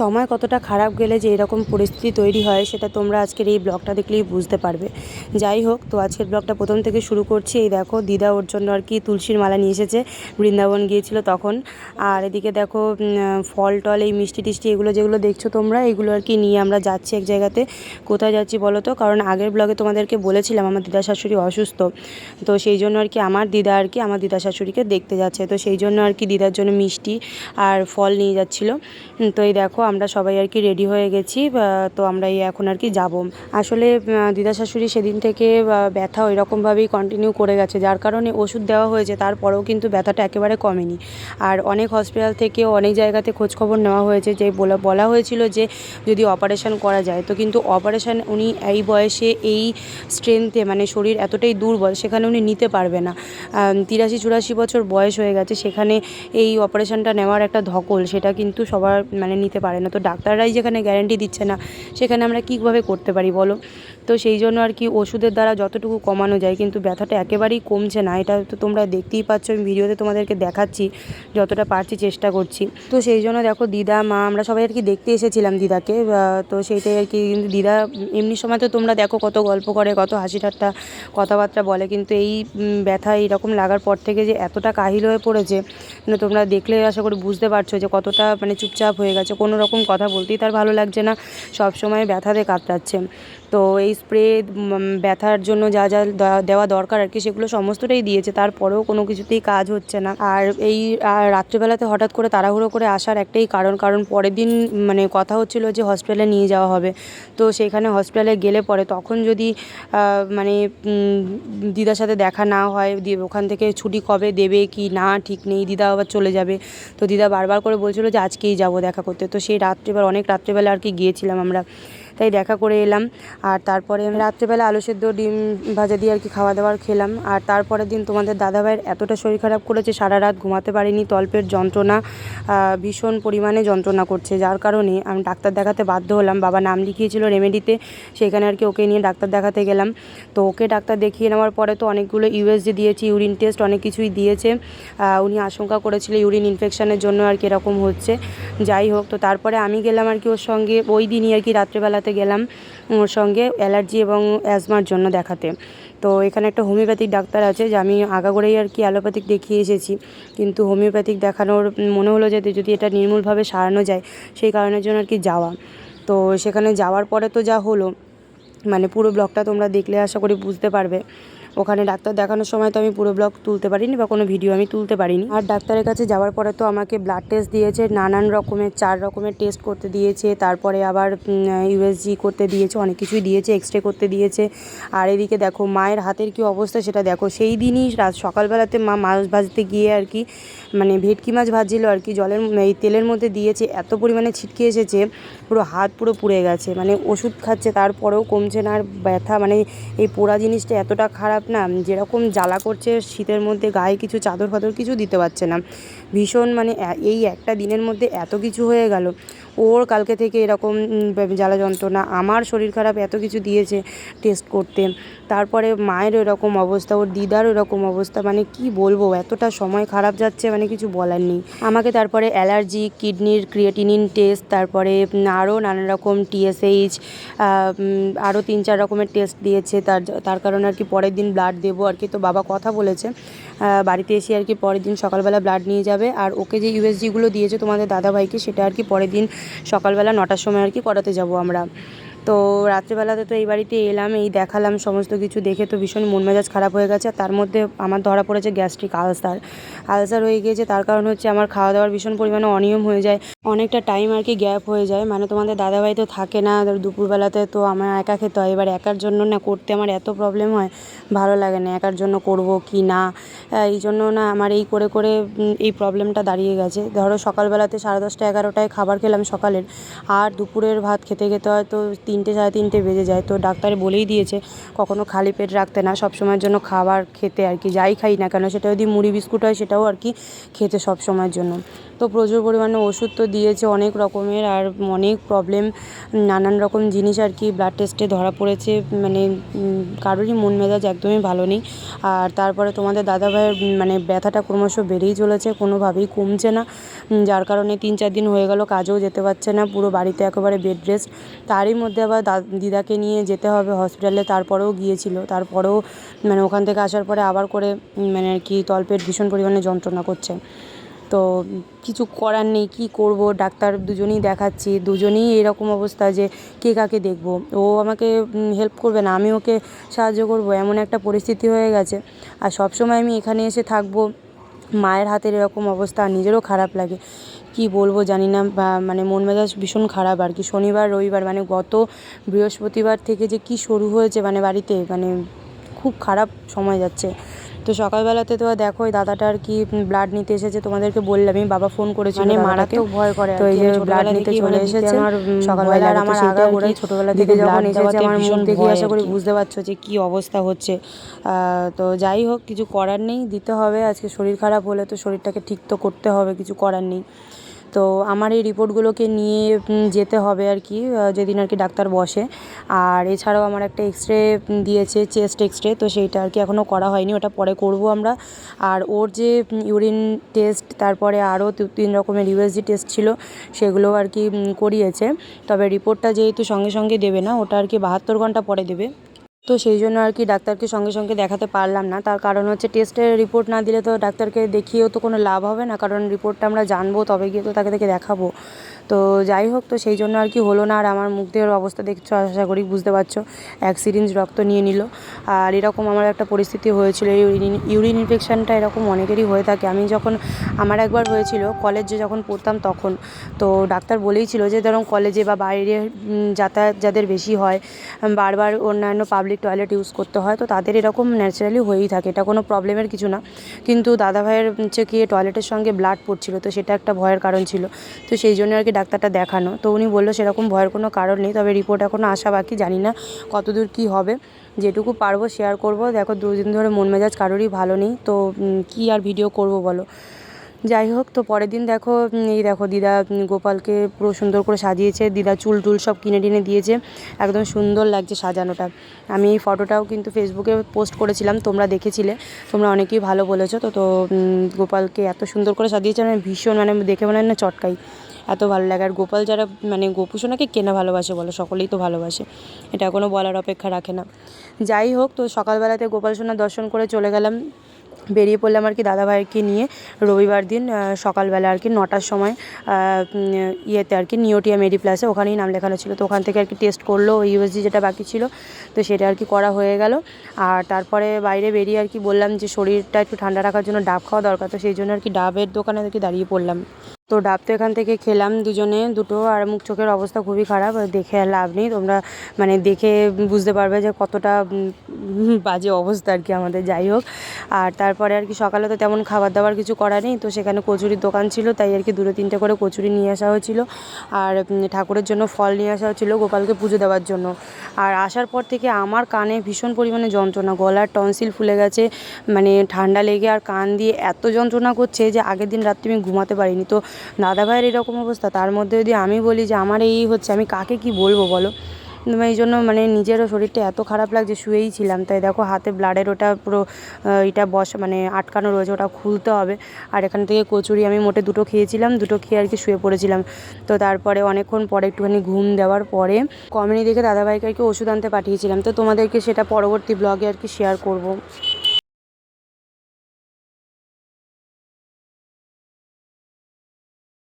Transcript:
সময় কতটা খারাপ গেলে যে এরকম পরিস্থিতি তৈরি হয়, সেটা তোমরা আজকের এই ব্লগটা দেখলেই বুঝতে পারবে। যাই হোক, তো আজকের ব্লগটা প্রথম থেকে শুরু করছি। এই দেখো, দিদা ওর জন্য আর কি তুলসীর মালা নিয়ে এসেছে। বৃন্দাবন গিয়েছিল তখন। আর এদিকে দেখো ফল টল, এই মিষ্টি টিষ্টি, এগুলো যেগুলো দেখছ তোমরা, এগুলো আর কি নিয়ে আমরা যাচ্ছি এক জায়গাতে। কোথায় যাচ্ছি বলো তো? কারণ আগের ব্লগে তোমাদেরকে বলেছিলাম, আমার দিদা শাশুড়ি অসুস্থ। তো সেই জন্য আর কি আমার দিদা আর কি আমার দিদা শাশুড়িকে দেখতে যাচ্ছে। তো সেই জন্য আর কি দিদার জন্য মিষ্টি আর ফল নিয়ে যাচ্ছিল। তো এই দেখো আমরা সবাই আর কি রেডি হয়ে গেছি তো আমরা এই এখন আর কি যাব। আসলে দিদা শাশুড়ি সেদিন থেকে ব্যথা ওই রকমভাবেই কন্টিনিউ করে গেছে। যার কারণে ওষুধ দেওয়া হয়েছে, তারপরেও কিন্তু ব্যথাটা একেবারে কমেনি। আর অনেক হসপিটাল থেকে অনেক জায়গাতে খোঁজখবর নেওয়া হয়েছে, যে বলা বলা হয়েছিল যে যদি অপারেশন করা যায়। তো কিন্তু অপারেশন উনি এই বয়সে, এই স্ট্রেংথে মানে শরীর এতটাই দুর্বল, সেখানে উনি নিতে পারবে না। তিরাশি, চুরাশি বছর বয়স হয়ে গেছে, সেখানে এই অপারেশনটা নেওয়ার একটা ধকল, সেটা কিন্তু সবার মানে নিতে পারে না। তো ডাক্তাররাই যেখানে গ্যারেন্টি দিচ্ছে না, সেখানে আমরা কীভাবে করতে পারি বলো? তো সেই জন্য আর কি ওষুধের দ্বারা যতটুকু কমানো যায়, কিন্তু ব্যথাটা একেবারেই কমছে না। এটা তো তোমরা দেখতেই পাচ্ছ, আমি ভিডিওতে তোমাদেরকে দেখাচ্ছি, যতটা পারছি চেষ্টা করছি। তো সেই জন্য দেখো দিদা, মা, আমরা সবাই আর কি দেখতে এসেছিলাম দিদাকে। তো সেইটাই আর কি, কিন্তু দিদা, এমনি সময় তো তোমরা দেখো কত গল্প করে, কত হাসি ঠাট্টা কথাবার্তা বলে, কিন্তু এই ব্যথা এইরকম লাগার পর থেকে যে এতটা কাহিল হয়ে পড়েছে তোমরা দেখলে আশা করি বুঝতে পারছ যে কতটা মানে চুপচাপ হয়ে গেছে। কোনো রকম কথা বলতেই তার ভালো লাগছে না। সব সময় ব্যথাতে কাতরাচ্ছে। তো এই স্প্রে ব্যথার জন্য যা যা দেওয়া- দরকার আর কি, সেগুলো সমস্তটাই দিয়েছে। তারপরেও কোনো কিছুতেই কাজ হচ্ছে না। আর এই রাত্রিবেলাতে হঠাৎ করে তাড়াহুড়ো করে আসার একটাই কারণ কারণ পরের দিন মানে কথা হচ্ছিল যে হসপিটালে নিয়ে যাওয়া হবে। তো সেখানে হসপিটালে গেলে পরে তখন যদি মানে দিদার সাথে দেখা না হয় ওখান থেকে ছুটি কবে দেবে, কি না, ঠিক নেই, দিদা আবার চলে যাবে। তো দিদা বারবার করে বলছিল যে আজকেই যাব দেখা করতে। তো সেই রাত্রিবেলা, অনেক রাত্রিবেলা আর কি গিয়েছিলাম আমরা। তাই দেখা করে এলাম। আর তারপরে রাত্রেবেলা আলু সেদ্ধ, ডিম ভাজা দিয়ে আর কি খাওয়া দাওয়ার খেলাম। আর তারপরের দিন তোমাদের দাদাভাইয়ের এতটা শরীর খারাপ করেছে, সারা রাত ঘুমাতে পারিনি তল্পের যন্ত্রণা ভীষণ পরিমাণে যন্ত্রণা করছে। যার কারণে আমি ডাক্তার দেখাতে বাধ্য হলাম। বাবা নাম লিখিয়েছিল রেমেডিতে সেখানে আর কি ওকে নিয়ে ডাক্তার দেখাতে গেলাম। তো ওকে ডাক্তার দেখিয়ে নেওয়ার পরে তো অনেকগুলো ইউএসজি দিয়েছি ইউরিন টেস্ট অনেক কিছুই দিয়েছে। উনি আশঙ্কা করেছিল ইউরিন ইনফেকশনের জন্য আর কি এরকম হচ্ছে। যাই হোক, তো তারপরে আমি গেলাম আর কি ওর সঙ্গে। ওই দিনই আর কি রাত্রেবেলাতে গেলাম ওর সঙ্গে অ্যালার্জি এবং অ্যাজমার জন্য দেখাতে। তো এখানে একটা হোমিওপ্যাথিক ডাক্তার আছে যে আমি আগাগোড়াই আর কি অ্যালোপ্যাথিক দেখিয়ে এসেছি। কিন্তু হোমিওপ্যাথিক দেখানোর মনে হলো যে যদি এটা নির্মূলভাবে সারানো যায়, সেই কারণের জন্য আর কি যাওয়া। তো সেখানে যাওয়ার পরে তো যা হলো মানে পুরো ব্লগটা তোমরা দেখলে, আশা করি বুঝতে পারবে। ওখানে ডাক্তার দেখানোর সময় তো আমি পুরো ব্লগ তুলতে পারিনি বা কোনো ভিডিও আমি তুলতে পারিনি। আর ডাক্তারের কাছে যাওয়ার পরে তো আমাকে ব্লাড টেস্ট দিয়েছে, নানান রকমের, চার রকমের টেস্ট করতে দিয়েছে, তারপরে আবার ইউএসজি করতে দিয়েছে, অনেক কিছুই দিয়েছে এক্স করতে দিয়েছে। আর এদিকে দেখো, মায়ের হাতের কি অবস্থা সেটা দেখো। সেই দিনই রাত সকালবেলাতে মা মাছ ভাজতে গিয়ে আর কি মানে ভেটকি মাছ ভাজছিল আর কি, জলের, এই তেলের মধ্যে দিয়েছে, এত পরিমাণে ছিটকে এসেছে, পুরো হাত পুরো পুড়ে গেছে মানে ওষুধ খাচ্ছে, তারপরেও কমছে না, আর ব্যথা মানে এই পোড়া জিনিসটা এতটা খারাপ না, যেরকম জ্বালা করছে শীতের মধ্যে, গায়ে কিছু চাদর ফাদর কিছু দিতে পারছে না। ভীষণ মানে এই একটা দিনের মধ্যে এত কিছু হয়ে গেল। ওর কালকে থেকে এরকম জ্বালা যন্ত্রণা, আমার শরীর খারাপ এত কিছু দিয়েছে টেস্ট করতে। তারপরে মায়ের এরকম অবস্থা, ওর দিদার এরকম অবস্থা মানে কি বলব, এতটা সময় খারাপ যাচ্ছে মানে কিছু বলার নেই। আমাকে তারপরে অ্যালার্জি, কিডনির ক্রিয়েটিনিন টেস্ট তারপরে আরও নানান রকম টিএসএইচ আরও তিন চার রকমের টেস্ট দিয়েছে। তার তার কারণে আর কি পরের দিন ব্লাড দেবো, আর কি তো বাবা কথা বলেছে। বাড়িতে এসে আর কি পরের দিন সকালবেলা ব্লাড নিয়ে যাবে। আর ওকে যে ইউএসজিগুলো দিয়েছে তোমাদের দাদাভাইকে, সেটা আর কি পরের দিন সকালবেলা নটার সময় আর কি করাতে যাব আমরা। তো রাত্রেবেলাতে তো এই বাড়িতে এলাম, এই দেখালাম সমস্ত কিছু দেখে তো ভীষণ মন মেজাজ খারাপ হয়ে গেছে। তার মধ্যে আমার ধরা পড়েছে গ্যাস্ট্রিক আলসার। আলসার হয়ে গিয়েছে, তার কারণ হচ্ছে আমার খাওয়া দাওয়ার ভীষণ পরিমাণে অনিয়ম হয়ে যায়। অনেকটা টাইম আর কি গ্যাপ হয়ে যায়। মানে তোমাদের দাদাভাই তো থাকে না দুপুরবেলাতে তো আমার একা খেতে হয়। এবার একার জন্য না করতে আমার এত প্রবলেম হয়, ভালো লাগে না একার জন্য করব কি না। এই জন্য না আমার এই করে করে এই প্রবলেমটা দাঁড়িয়ে গেছে। ধরো সকালবেলাতে সাড়ে দশটা, এগারোটায় খাবার খেলাম সকালের। আর দুপুরের ভাত খেতে খেতে হয় হয়তো তিনটে সাড়ে তিনটে বেজে যায়। তো ডাক্তার বলেই দিয়েছে কখনও খালি পেট রাখতে না সব সময়ের জন্য খাবার খেতে আর কি, যাই খাই না কেন, সেটা যদি মুড়ি বিস্কুট হয় সেটাও আর কি খেতে সব সময়ের জন্য। তো প্রচুর পরিমাণে ওষুধ তো দিয়েছে অনেক রকমের আর অনেক প্রবলেম নানান রকম জিনিস আর কি ব্লাড টেস্টে ধরা পড়েছে মানে কারোরই মন মেজাজ একদমই ভালো নেই। আর তারপরে তোমাদের দাদাভাইয়ের মানে ব্যথাটা ক্রমশ বেড়েই চলেছে, কোনোভাবেই কমছে না। যার কারণে তিন চার দিন হয়ে গেল, কাজেও যেতে পারছে না, পুরো বাড়িতে একেবারে বেড রেস্ট তারই মধ্যে আবার দিদাকে নিয়ে যেতে হবে হসপিটালে তারপরেও গিয়েছিল। তারপরেও মানে ওখান থেকে আসার পরে আবার করে মানে আর কি তলপেট ভীষণ পরিমাণে যন্ত্রণা করছে। তো কিছু করার নেই, কী করব? ডাক্তার দুজনেই দেখাচ্ছি, দুজনেই এরকম অবস্থা যে কে কাকে দেখব? ও আমাকে হেল্প করবে না, আমি ওকে সাহায্য করব, এমন একটা পরিস্থিতি হয়ে গেছে। আর সবসময় আমি এখানে এসে থাকব, মায়ের হাতের এরকম অবস্থা নিজেরও খারাপ লাগে। কি বলব জানি না মানে মন মেজাজ ভীষণ খারাপ। আর কি শনিবার, রবিবার মানে গত বৃহস্পতিবার থেকে যে কি শুরু হয়েছে মানে বাড়িতে মানে খুব খারাপ সময় যাচ্ছে। তো সকালবেলাতে তো দেখো ওই দাদাটার আর কি ব্লাড নিতে এসেছে। তোমাদেরকে বললামই বাবা ফোন করেছে মানে মারাকে মারাত্মক ভয় করে তো এই যে ব্লাড নিতে চলে এসেছে। আমার, সকালবেলা আর আমার আগা করে ছোটবেলা থেকে যখন এসেছে আমার মন থেকে আশা করি বুঝতে পারছ যে কি অবস্থা হচ্ছে। তো যাই হোক কিছু করার নেই দিতে হবে। আজকে শরীর খারাপ হলে তো শরীরটাকে ঠিক তো করতে হবে কিছু করার নেই। তো আমার এই রিপোর্টগুলোকে নিয়ে যেতে হবে আর কি যেদিন আর কি ডাক্তার বসে। আর এছাড়াও আমার একটা এক্স রে দিয়েছে, চেস্ট এক্স রে তো সেইটা আর কি এখনও করা হয়নি, ওটা পরে করব আমরা। আর ওর যে ইউরিন টেস্ট, তারপরে আরও তিন রকমের ইউএসজি টেস্ট ছিল সেগুলো আর কি করিয়েছে। তবে রিপোর্টটা যেহেতু সঙ্গে সঙ্গে দেবে না, ওটা আর কি বাহাত্তর ঘণ্টা পরে দেবে। তো সেই জন্য আর কি ডাক্তারকে সঙ্গে সঙ্গে দেখাতে পারলাম না। তার কারণ হচ্ছে টেস্টের রিপোর্ট না দিলে তো ডাক্তারকে দেখিয়েও তো কোনো লাভ হবে না। কারণ রিপোর্টটা আমরা জানব তবে গিয়ে তো তাকে দেখে দেখাবো। তো যাই হোক, তো সেই জন্য আর কি হলো না। আর আমার মুখ দেহের অবস্থা দেখছ, আশা করি বুঝতে পারছ। এক সিরিঞ্জ রক্ত নিয়ে নিল। আর এরকম আমার একটা পরিস্থিতি হয়েছিল। ইউরিন ইউরিন ইনফেকশানটা এরকম অনেকেরই হয়ে থাকে। আমি যখন, আমার একবার হয়েছিল কলেজে যখন পড়তাম তখন। তো ডাক্তার বলেই ছিল যে, ধরুন কলেজে বা বাইরে যাতায়াত যাদের বেশি হয় বারবার অন্যান্য পাবলিক টয়লেট ইউজ করতে হয়, তো তাদের এরকম ন্যাচারালি হয়েই থাকে। এটা কোনো প্রবলেমের কিছু না। কিন্তু দাদাভাইয়ের হচ্ছে কি টয়লেটের সঙ্গে ব্লাড পড়ছিল। তো সেটা একটা ভয়ের কারণ ছিল। তো সেই জন্য আর কি ডাক্তারটা দেখানো। তো উনি বলল সেরকম ভয়ের কোনো কারণ নেই, তবে রিপোর্ট এখনও আসা বাকি, জানি না কতদূর কী হবে। যেটুকু পারব শেয়ার করব। দেখো দুদিন ধরে মন মেজাজ কারোরই ভালো নেই, তো কী আর ভিডিও করব বলো। যাই হোক, তো পরের দিন দেখো এই দেখো দিদা গোপালকে পুরো সুন্দর করে সাজিয়েছে। দিদা চুল টুল সব কিনে টিনে দিয়েছে। একদম সুন্দর লাগছে সাজানোটা। আমি এই ফটোটাও কিন্তু ফেসবুকে পোস্ট করেছিলাম, তোমরা দেখেছিলে। তোমরা অনেকেই ভালো বলেছ, তো তো গোপালকে এত সুন্দর করে সাজিয়েছে মানে ভীষণ মানে দেখে মনে হয় না চটকাই। এত ভালো লাগে। আর গোপাল যারা মানে গোপুসোনাকে কেনা ভালোবাসে বলো? সকলেই তো ভালোবাসে। এটা কোনো বলার অপেক্ষা রাখে না। যাই হোক, তো সকালবেলাতে গোপাল সোনা দর্শন করে চলে গেলাম। বেরিয়ে পড়লাম আর কি দাদাভাইকে নিয়ে। রবিবার দিন সকালবেলা আর কি নটার সময় ইয়েতে আর কি নিওটিয়া মেডি প্লাসে ওখানেই নাম লেখানো ছিল। তো ওখান থেকে আর কি টেস্ট করল ইউএসজি যেটা বাকি ছিল। তো সেটা আর কি করা হয়ে গেল। আর তারপরে বাইরে বেরিয়ে আর কি বললাম যে শরীরটা একটু ঠান্ডা রাখার জন্য ডাব খাওয়া দরকার। তো সেই জন্য আর কি ডাবের দোকানে আর কি দাঁড়িয়ে পড়লাম। তো ডাব তো এখান থেকে খেলাম দুজনে, দুটো, আর মুখ চোখের অবস্থা খুবই খারাপ। দেখে লাভ নেই। তোমরা মানে দেখে বুঝতে পারবে যে কতটা বাজে অবস্থা আর কি আমাদের। যাই হোক, আর তারপরে আর কি সকালে তো তেমন খাবার দাবার কিছু করা নেই। তো সেখানে কচুরির দোকান ছিল, তাই আর কি দুটো, তিনটে করে কচুরি নিয়ে আসা হয়েছিল। আর ঠাকুরের জন্য ফল নিয়ে আসা হয়েছিল গোপালকে পুজো দেওয়ার জন্য। আর আসার পর থেকে আমার কানে ভীষণ পরিমাণে যন্ত্রণা। গলার টনসিল ফুলে গেছে মানে ঠান্ডা লেগে আর কান দিয়ে এত যন্ত্রণা করছে যে আগের দিন রাত্রে আমি ঘুমাতে পারিনি। তো দাদাভাইয়ের এরকম অবস্থা, তার মধ্যে যদি আমি বলি যে আমার এই হচ্ছে, আমি কাকে কি বলব বলো? এই জন্য মানে নিজেরও শরীরটা এত খারাপ লাগছে, শুয়েই ছিলাম। তাই দেখো, হাতে ব্লাডের ওটা পুরো এটা বস মানে আটকানো রয়েছে ওটা খুলতে হবে। আর এখান থেকে কচুরি আমি মোটে দুটো খেয়েছিলাম, দুটো খেয়ে আর কি শুয়ে পড়েছিলাম। তো তারপরে অনেকক্ষণ পরে একটুখানি ঘুম দেওয়ার পরে কমেডি দেখে দাদাভাইকে আর কি ওষুধ আনতে পাঠিয়েছিলাম। তো তোমাদেরকে সেটা পরবর্তী ব্লগে আর কি শেয়ার করব।